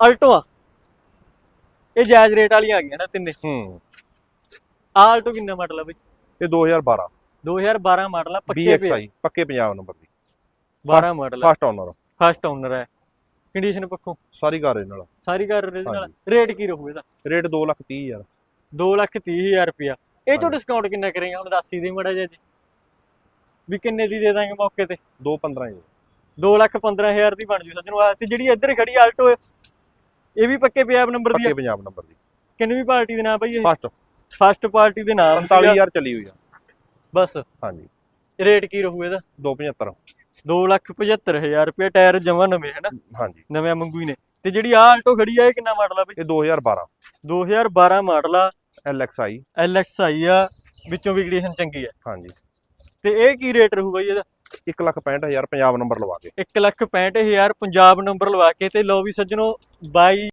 Alto ਆ। ਇਹ ਜਾਇਜ਼ ਰੇਟ ਵਾਲੀਆਂ ਆ ਗਈਆਂ ਨਾ ਤਿੰਨੇ। ਹੂੰ। ਆਹ ਆਲਟੋ ਕਿੰਨਾ ਮਾਡਲ ਆ ਬਈ? ਇਹ 2012 2012 ਮਾਡਲ ਆ ਪੱਕੇ ਪੇ BXI ਪੱਕੇ ਪੰਜਾਬ ਨੰਬਰ ਦੀ। 12 ਮਾਡਲ ਆ। ਫਸਟ ਓਨਰ ਫਸਟ ਓਨਰ ਹੈ ਕੰਡੀਸ਼ਨ ਪੱਖੋਂ ਸਾਰੀ ਕਾਰ ਨਾਲ। ਸਾਰੀ ਕਾਰ ਹਾਂਜੀ। ਰੇਟ ਕੀ ਰਹੂ ਇਹਦਾ? ਰੇਟ 2 ਲੱਖ 30 ਹਜ਼ਾਰ। 2 ਲੱਖ 30 ਹਜ਼ਾਰ ਰੁਪਿਆ ਇਹ ਹਾਂਜੀ। ਡਿਸਕਾਊਂਟ ਕਿੰਨਾ ਕਰੇਗਾ ਹੁਣ ਦੱਸ ਹੀ ਦੇ ਮੜਾ ਜੀ। ਵੀ ਕਿੰਨੇ ਦੀ ਦੇ ਦਾਂਗੇ ਮੌਕੇ ਤੇ? 2 15 ਜੀ 2 ਲੱਖ 15 ਹਜ਼ਾਰ ਦੀ ਬਣ ਜੂ। ਸੱਜਣੋ ਆ ਤੇ ਜਿਹੜੀ ਇੱਧਰ ਖੜੀ ਆਲਟੋ ਇਹ ਵੀ ਪੱਕੇ ਪੰਜਾਬ ਨੰਬਰ ਦੀ ਪੱਕੇ ਪੰਜਾਬ ਨੰਬਰ ਦੀ। ਕਿੰਨਵੀਂ ਪਾਰਟੀ ਦੇ ਨਾਮ ਭਾਈ ਇਹ? ਫਸਟ ਫਸਟ ਪਾਰਟੀ ਦੇ ਨਾਮ 45000 ਚੱਲੀ ਹੋਈ ਆ। ਬਸ। ਹਾਂਜੀ। ਰੇਟ ਕੀ ਰਹੂ ਇਹਦਾ? 275 2 ਲੱਖ 75 ਹਜ਼ਾਰ ਰੁਪਏ ਟਾਇਰ ਜਮਾ ਨਵੇਂ ਹੈ ਨਾ ਹਾਂਜੀ। ਨਵੇਂ ਮੰਗੂ ਹੀ ਨੇ। ਤੇ ਜਿਹੜੀ ਆ ਆਲਟੋ ਖੜੀ ਆ ਇਹ ਕਿੰਨਾ ਮਾਡਲ ਆ ਬਈ? ਇਹ 2012 2012 ਮਾਡਲ ਆ। LXI LXI ਆ। ਵਿੱਚੋਂ ਵੀ ਕੰਡੀਸ਼ਨ ਚੰਗੀ ਆ। ਹਾਂਜੀ। ਤੇ ਇਹ ਕੀ ਰੇਟ ਰਹੂ ਬਈ ਇਹਦਾ? 1 ਲੱਖ 65000 ਪੰਜਾਬ ਨੰਬਰ ਲਵਾ ਕੇ। 1 ਲੱਖ 65000 ਪੰਜਾਬ ਨੰਬਰ ਲਵਾ ਕੇ ਤੇ ਲਓ ਵੀ ਸੱਜਣੋ ਬਾਈ